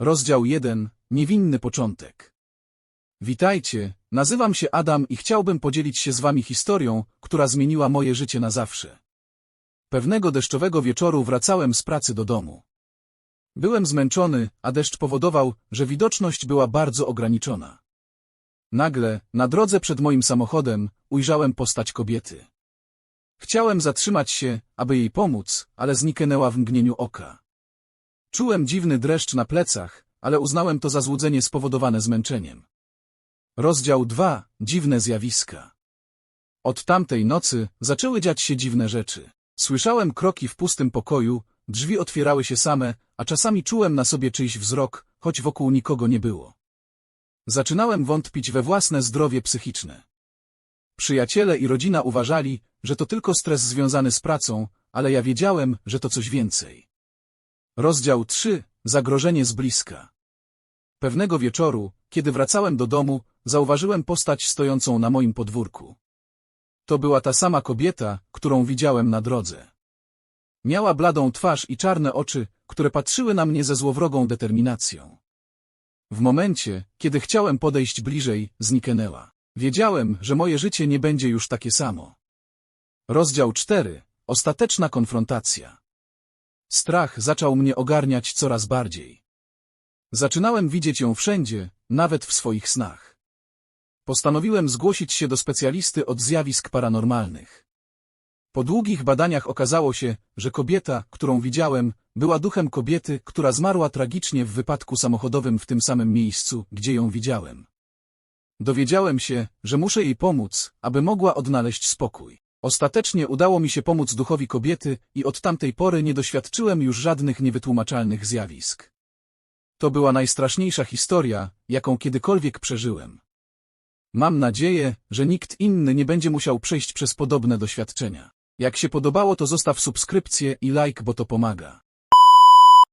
Rozdział 1. Niewinny początek. Witajcie, nazywam się Adam i chciałbym podzielić się z wami historią, która zmieniła moje życie na zawsze. Pewnego deszczowego wieczoru wracałem z pracy do domu. Byłem zmęczony, a deszcz powodował, że widoczność była bardzo ograniczona. Nagle, na drodze przed moim samochodem, ujrzałem postać kobiety. Chciałem zatrzymać się, aby jej pomóc, ale zniknęła w mgnieniu oka. Czułem dziwny dreszcz na plecach, ale uznałem to za złudzenie spowodowane zmęczeniem. Rozdział 2. Dziwne zjawiska. Od tamtej nocy zaczęły dziać się dziwne rzeczy. Słyszałem kroki w pustym pokoju, drzwi otwierały się same, a czasami czułem na sobie czyjś wzrok, choć wokół nikogo nie było. Zaczynałem wątpić we własne zdrowie psychiczne. Przyjaciele i rodzina uważali, że to tylko stres związany z pracą, ale ja wiedziałem, że to coś więcej. Rozdział 3. Zagrożenie z bliska. Pewnego wieczoru, kiedy wracałem do domu, zauważyłem postać stojącą na moim podwórku. To była ta sama kobieta, którą widziałem na drodze. Miała bladą twarz i czarne oczy, które patrzyły na mnie ze złowrogą determinacją. W momencie, kiedy chciałem podejść bliżej, zniknęła. Wiedziałem, że moje życie nie będzie już takie samo. Rozdział 4. Ostateczna konfrontacja. Strach zaczął mnie ogarniać coraz bardziej. Zaczynałem widzieć ją wszędzie, nawet w swoich snach. Postanowiłem zgłosić się do specjalisty od zjawisk paranormalnych. Po długich badaniach okazało się, że kobieta, którą widziałem, była duchem kobiety, która zmarła tragicznie w wypadku samochodowym w tym samym miejscu, gdzie ją widziałem. Dowiedziałem się, że muszę jej pomóc, aby mogła odnaleźć spokój. Ostatecznie udało mi się pomóc duchowi kobiety i od tamtej pory nie doświadczyłem już żadnych niewytłumaczalnych zjawisk. To była najstraszniejsza historia, jaką kiedykolwiek przeżyłem. Mam nadzieję, że nikt inny nie będzie musiał przejść przez podobne doświadczenia. Jak się podobało to zostaw subskrypcję i like, bo to pomaga.